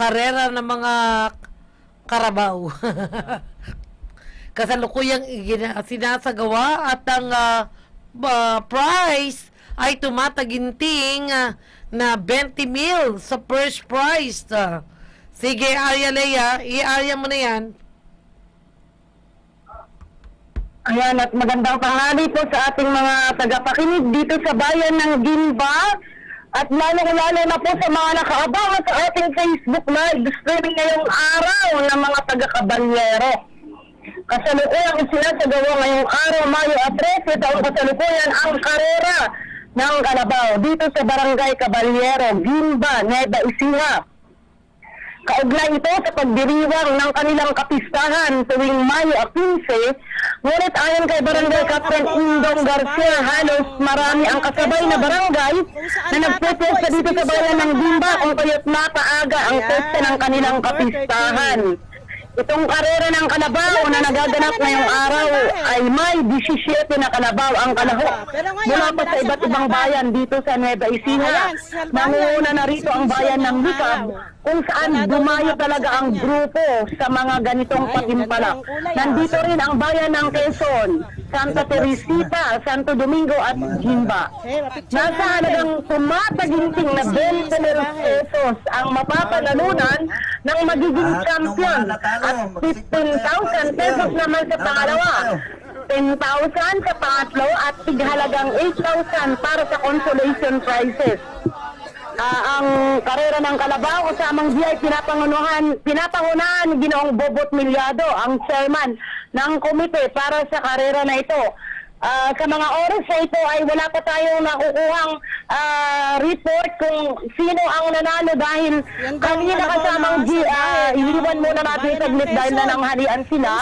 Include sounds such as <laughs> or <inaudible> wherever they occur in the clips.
karera ng mga karabaw. <laughs> Kasalukuyang sinasagawa at ang ah, ba- prize ay tumataginting ah, na 20 mil sa first prize. Ah, sige, Arya Lea, i-arya mo na yan. Ayan, at magandang tanghali po sa ating mga tagapakinig dito sa bayan ng Gimba. At lalo-lalo na po sa mga nakaabang sa ating Facebook Live streaming ngayong araw ng mga taga-kabalyero. Kasalukuyan sinasagawa ngayong araw, Mayo at 13, taong kasalukuyan ang karera ng Kalabaw dito sa Barangay Caballero, Gimba, Nueva Ecija. Kaugnay ito sa pagdiriwang ng kanilang kapistahan tuwing Mayo 15, ngunit ayon kay Barangay Captain Indong Garcia, halos marami ang kasabay na barangay na nagpupwesta dito sa bayan ng Gimba kung kaya't napaaga ang pesta ng kanilang kapistahan. Itong karera ng kalabaw na nagaganap ngayong araw ay may 17 na kalabaw ang kalahok mula pa sa iba't ibang bayan dito sa Nueva Ecija. Manguna na rito ang bayan ng Likab kung saan dumayo talaga ang grupo sa mga ganitong patimpalak. Nandito rin ang bayan ng Quezon, Santa Teresita, Santo Domingo at Jimba. Nasa halagang tumataginting na 20 mil pesos ang mapapanalunan ng magiging champion at 15,000 pesos naman sa pangalawa. 10,000 sa pangatlo at tighalagang 8,000 para sa consolation prizes. Ah, ang karera ng Kalabaw kasamang di ay pinapangunahan, pinapangunahan ni Ginoong Bobot Milyado, ang chairman ng komite para sa karera na ito. Ah, sa mga oras na ito ay wala pa tayong nakukuhang ah, report kung sino ang nanalo dahil kanina Kalabaw kasamang na G, iniwan muna natin saglit dahil Quezon. nananghalian sila.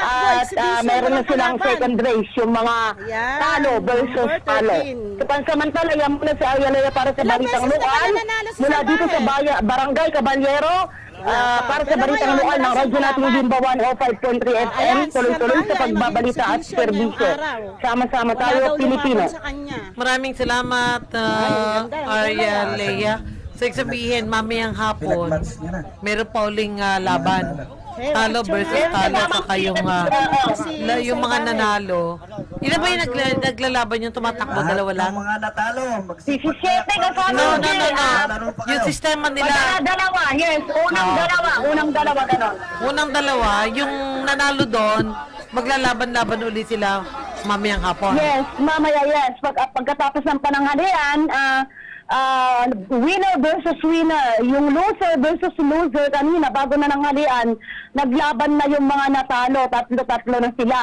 At exhibition, meron na silang second race, yung mga Yan, talo versus talo. 13. So, pansamantala, yan muna si Ayalaya para sa Balitang na sa Mula dito sa baya, Barangay Caballero. Ah, para sa Balitang ngayon, Lokal ng radyo laban. Limba 105.3 FM. Tuloy-tuloy sa pagbabalita at serbisyo. Sama-sama tayo, Pilipino. sa. Maraming salamat, uh, Arya. Lea. So, sabihin, mamayang hapon, meron pa uling ah, laban. Talo versus talo ah, Si la- yung mga nanalo. Ilan ba yung nagla, naglalaban yung tumatakbo? Lahat Dalawa lang? ng mga natalo. 17 kasama No, no, no, no. Yung sistema Wala, nila, dalawa, yes. Unang Ah. dalawa, unang dalawa, ganon. unang dalawa, yung nanalo doon, maglalaban-laban uli sila mamayang hapon. Yes, mamaya yes. Pag, ah, pagkatapos ng pananghalian, ah ah, winner versus winner. Yung loser versus loser kanina, bago na nanghalian, naglaban na yung mga natalo. Tatlo-tatlo na sila.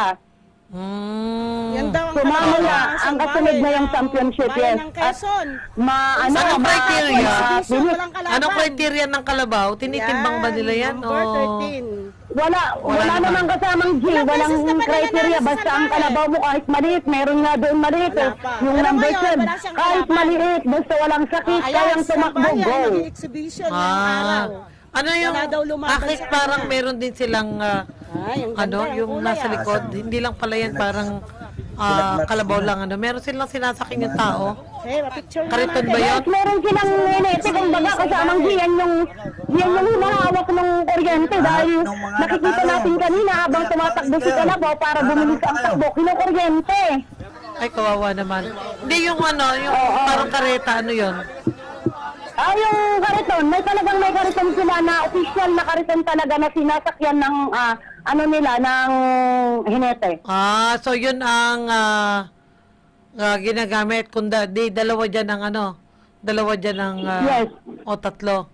Mm. Yan daw ang So mamaya, kalaban ng ang kasunod na yung ng championship, bayan yes. ng At Quezon. ma, ano, Anong ma- criteria? ma- Exhibition, walang kalaban. Anong criteria ng kalabaw? Tinitimbang ba nila yan? Number O... 13. Wala, wala, naman. namang kasamang G, walang beses na ba criteria, sa basta ang kalabaw mo kahit maliit, meron nga doon maliit, Wala eh. pa. yung Pero number ngayon, 10, wala siyang kahit kalaban. maliit, basta walang sakit, kayang tumakbo, Salvaje go. ay nag-exhibition ngayong Ah, araw. Ano yung, Wala daw bakit sa parang kanya. meron din silang, ah, Ay, ang ano, ganda, ang yung kulay, nasa ah. likod, hindi lang pala yan parang ah, kalabaw lang, ano, meron silang sinasakin yung tao. Hey, picture Kariton ba yun? Yes, meron silang inete, kumbaga kasamang G, yan yung, yan yung hinahawak ng kuryente dahil ng mga nakikita natalo. natin kanina habang tumatakbo si Kalabaw para bumili sa ang takbo, kinukuryente. Ay, kawawa naman. Hindi yung ano, yung parang kareta, ano yun? Ah, yung kariton, may talagang may kariton sila na official na kariton talaga na sinasakyan ng ah, ano nila ng hinete. Ah, so yun ang ah, ah, ginagamit. Kung da, di, dalawa dyan ang ano, dalawa dyan ang, ah, Yes. o tatlo.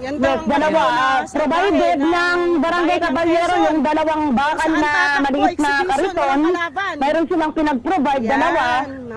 Yan Yes, dalawa. Salvaje provided ng ng Barangay Caballero yung dalawang bakal na maliit na kariton. Meron silang pinag-provide dalawa.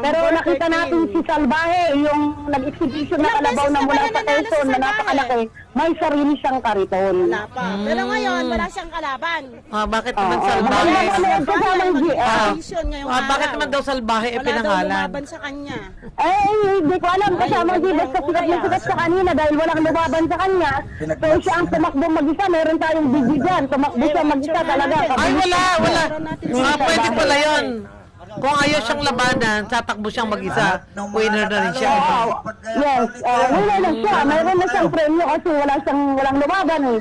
Pero nakita 13. natin si Salvaje, yung nag-exhibition na kalabaw na mula sa Quezon na napakalaki. May sarili siyang kariton. Wala pa. Pero ngayon, wala siyang kalaban. Ah, bakit naman Oo, salbahe? maganda naman yun. Kasamang G, ah. Ngayong Ah, bakit araw. naman daw salbahe e Wala daw pinangalan? lumaban sa kanya. Eh, hindi ko alam kasama Ay, di wala, basta sikat na ah. sikat sa kanina dahil walang lumaban sa kanya. So siya ang tumakbo mag-isa, meron tayong video dyan. Tumakbo siya mag-isa talaga. Ay, wala, wala. Meron natin Ah, pwede pala yun. Kung ayaw siyang labanan, tatakbo siyang mag-isa. Winner na rin siya. Oo. yes, uh, wala na siya. Mayroon na siyang premyo kasi wala siyang walang lumaban eh.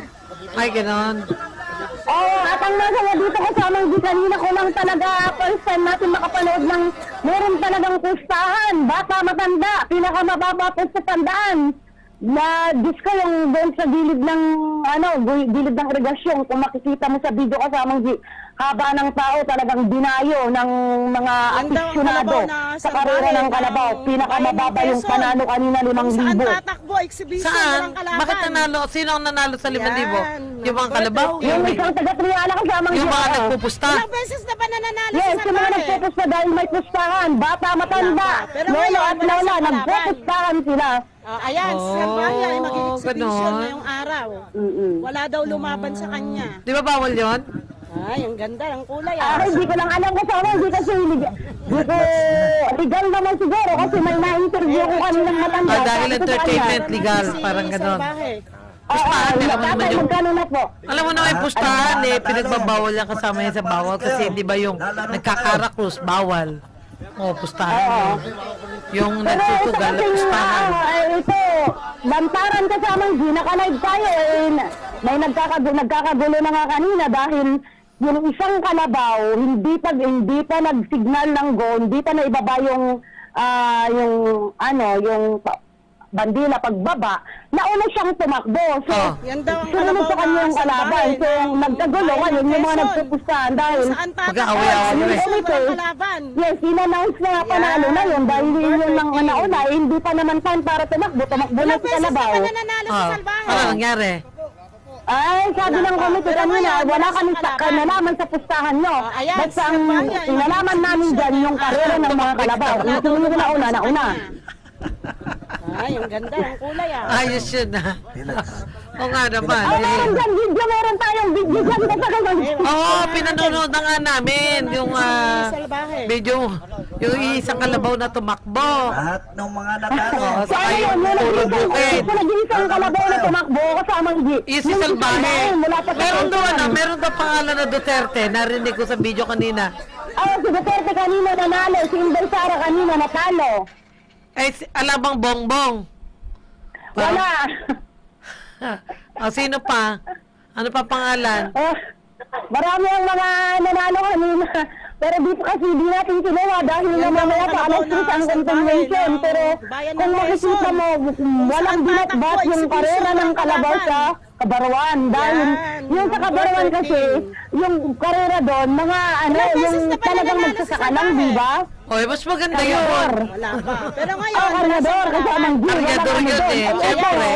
Ay, ganon. Oo, at ang nasa nga dito kasama di kanina ko lang talaga first time natin makapanood ng meron talagang pustahan, bata matanda, pinakamababa po sa tandaan. Na Diyos ko yung doon sa gilid ng ano, gilid ng irigasyon, kung makikita mo sa video kasamang haba ng tao talagang binayo ng mga na sa karera ng Kalabaw. ng Pinakamababa ng yung panalo kanina limang Kung saan libo. tatakbo, exhibition, Saan? walang kalaban. Bakit nanalo? Sino ang nanalo sa 5,000? Yan. Yung mga kalabaw? Yung isang taga-triala kasamang yung mga nagpupusta? Ilang beses na ba nananalo Yes, sa yung mga nagpupusta dahil may pustahan, bata, matanda, lolo at lola, nagpupustahan sila. Ah, ayan, Oh, si Salbahe ay mag-exhibition ganon. ngayong araw. Mm-mm. Wala daw lumaban sa kanya. Di ba bawal yon? Ay, ang ganda ng kulay Ah, ah. hindi ko lang alam kung saan, hindi kasi. Hindi ko, legal naman siguro kasi may na-interview ko kaninang matanda. Ah, dahil entertainment. legal, parang ganon. Pustahan, alam mo naman yung- magkano na po? Alam mo na may pustahan eh, pinagbabawal yan kasama yan sa bawal kasi di ba yung nagkakarakrus, bawal. O, pustahan yun. Yung kasi, pustahan. ah, eh, ito, lantaran kasamang G, nakalive tayo eh, may nagkakagulo, nagkakagulo na nga kanina dahil yung isang kalabaw, hindi pa, hindi pa nag-signal ng go, hindi pa naibaba yung, ah, yung, ano, yung bandila pagbaba, nauna siyang tumakbo. So, Oh. Yan daw ang sunod sa kalabaw kanya na yung kalaban. So, nagkagulo ngayon ng yung mga nagpupustahan dahil tatakbo, Mag-aaway-aaway rin. Yes, in-announce na nga panalo na yun dahil yun ang Perfect. nauna, eh, hindi pa naman time para tumakbo, tumakbo na Ilang si beses na Kalabaw. ba nananalo sa Oh, Salbahe? ano nangyari? Ay, sabi Wala ng pa. komite Pero kanina, wala kami sa kanalaman sa pustahan nyo. Oh, ayan, Basta ang ay inalaman namin dyan yung karera ng mga Kalabaw. Yung daw sumunod na una, na una. Ay, ang ganda ng kulay ah. Ayos yun ah. Oo nga naman. Oh, eh. meron dyan video, meron tayong video dyan. Oo, pinanonood na nga namin yung ah, Salbahe. video, yung isang kalabaw na tumakbo. Lahat ng mga natalo. <laughs> Oo, yun, yung puro bukid. yung nag-iisang Kalabaw na tumakbo kasamang G. Yung si Salbahe. sa Meron daw Quezon. ano, meron daw pangalan na Duterte. Narinig ko sa video kanina. Oh, si Duterte kanina nanalo, si Inday Sara kanina natalo. Eh, si- alabang bongbong. Wala. <laughs> O, sino pa? Ano pa pangalan? Oh, marami ang mga nanalo kanina. Pero dito kasi di natin kinuha dahil Yan na mamaya pa alas 3 ang ng Pero kung makikita mo, walang binatbat yung karera ng kalabaw sa Kabarwan. Dahil yung sa number Kabarwan kasi, 13. yung karera doon, mga ano, yung talagang magsasaka lang, di ba? O, eh, mas maganda yun. Wala pa. Pero ngayon, Oh, wala kargador, siyang kasamang G. kalaban. Wala Kargador yun eh. Siyempre.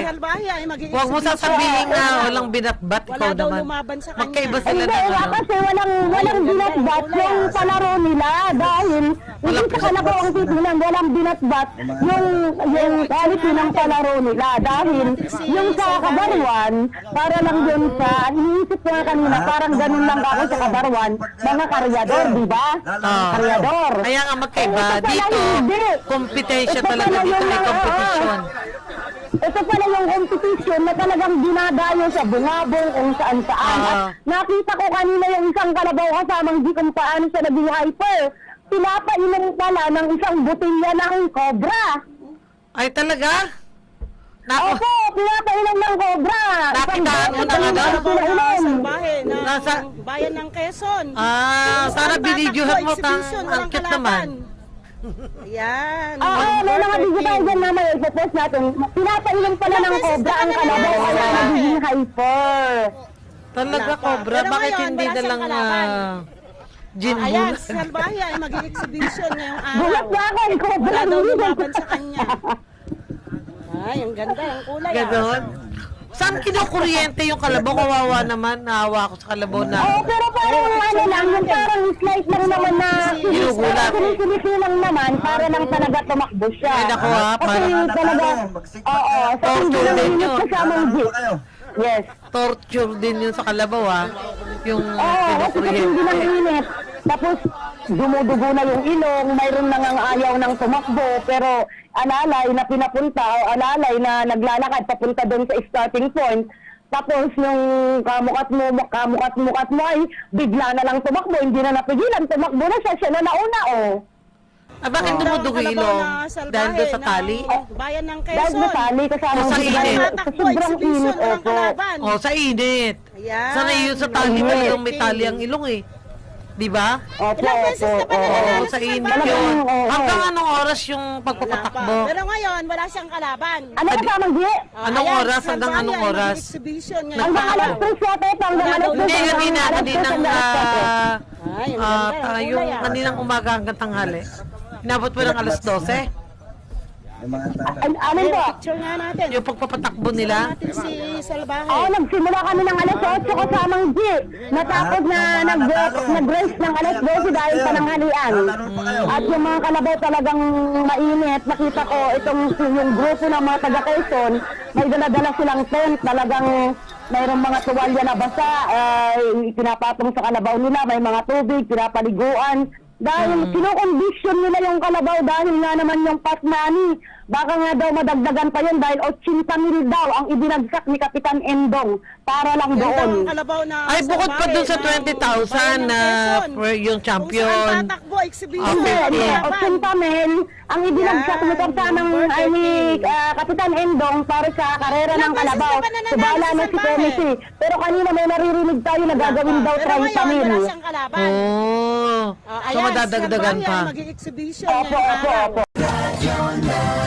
mag Huwag mo sasabihin nga walang binatbat Wala ikaw daw naman. lumaban sa kanya. Magkaiba sila Hindi, ng nga ano. kasi walang, walang binatbat yung ah. palaro nila dahil hindi kalabaw ang titinan, walang binatbat yung, yung quality ng palaro nila dahil yung sa Kabarwan, para lang yun sa, iniisip ko nga kanina, parang ganun lang ako sa Kabarwan, mga karyador, di ba? Ah. Karyador. Kaya nga magkaiba. Dito, hindi. competition talaga pala dito. May competition. Ito pala yung competition na talagang dinadayo sa bungabong kung saan saan. Ah. At nakita ko kanina yung isang kalabaw kasamang di kung paano siya naging hyper. Pinapainom pala ng isang butilya ng cobra. Ay, talaga? Nako, Opo, pinapainom ng cobra. Nakitaan mo na butilya Kalabaw na Nasa- bayan ng Quezon. ah, sana binidyohan mo. Exhibition, ang cute naman. Ayan. Oo, Ah, may mga video tayo dyan mamaya ipopost natin. Pinapainom pala ng cobra na ang kalabaw kaya nagiging hyper. Talaga, Wala pa. Cobra. Pero Bakit ngayon, hindi wala na siyang lang kalaban. ah, gin Oh, ayan, si Salbahe ay mag-exhibition ngayong araw. Gulat na ako, cobra. Wala daw hindi lumaban sa kanya. <laughs> Ay, ang ganda ng kulay ah. Ganon. Saan kinukuryente yung kalabaw? Kawawa naman. Naawa ako sa kalabaw na. Oo, pero parang ano lang, yung parang slight lang naman na Ginugulat. sinisilisi lang naman para lang talaga tumakbo siya. Ay, naku, ha, Kasi parang- talaga, oo, sa Torture hindi lang minutes yun. kasamang G. kayo. Yes. Torture din yun sa kalabaw, ha? Yung Oo, kasi kasi hindi lang kinukuryente. init. Tapos, dumudugo na yung ilong, mayroon nang ang ayaw ng tumakbo, pero alalay na pinapunta o alalay na naglalakad papunta doon sa starting point, Tapos yung kamukat mo, kamukat mukat mo ay bigla na lang tumakbo, hindi na napigilan, tumakbo na siya, siya na nauna, oh. Ah, bakit Ang dumudugo ilong? Dahil doon sa tali? Bayan ng Dahil Quezon. nasali kasama O, sa init. sa sobrang init, opo. Oh, sa init. Ayan. Yun sa tali talagang may tali ang ilong eh. Di ba? Opo, Ilang beses opo, ka pa opo. nanalo Oo, sa sa init salbahe? yun. Oo, oo. Hanggang anong oras yung pa. pagpapatakbo? Pero ngayon, wala siyang kalaban. Ano Adi- kasamang di? Ah, Anong ayan, oras? Hanggang anong oras? Exhibition ngayon. Hanggang alas 3 yata ito, hanggang alas 3. Hindi, kanina, kaninang, ah, Ay, ang ah, ang yung ah. kaninang umaga hanggang tanghali. Inabot mo ng alas 12. Yung mga. An- Ano po? Picture nga natin. Yung pagpapatakbo Picture nila. natin si Salbahe. Oo, nagsimula kami ng alas 8 kasamang G. Natapos na nag nag-race ng alas 12 dahil pananghalian. At yung mga kalabaw talagang mainit. Nakita ko itong yung grupo ng mga taga Quezon, may dala-dala silang tent. Talagang mayroong mga tuwalya na basa, ay pinapatong sa kalabaw nila, may mga tubig, pinapaliguan. Dahil kinokondisyon nila yung kalabaw dahil nga naman yung pat money. Baka nga daw madagdagan pa yun dahil 80 mil daw ang ibinagsak ni Kapitan Endong para lang doon. ang kalabaw na Ay, bukod pa dun sa ng 20,000 Bayan ng na for yung Kung champion. saan tatakbo, exhibition. Hindi, hindi. 50. 80 mil ang ibinagsak ni Kapitanang ay ni 13. ah, Kapitan Endong para sa karera ng kalabaw. Subala na si? Committee. Pero kanina may naririnig tayo na gagawin daw Pero 30 ngayon, mil. wala siyang kalaban. Oh. Ah, So, madadagdagan pa. mag-exhibition Opo, opo, opo.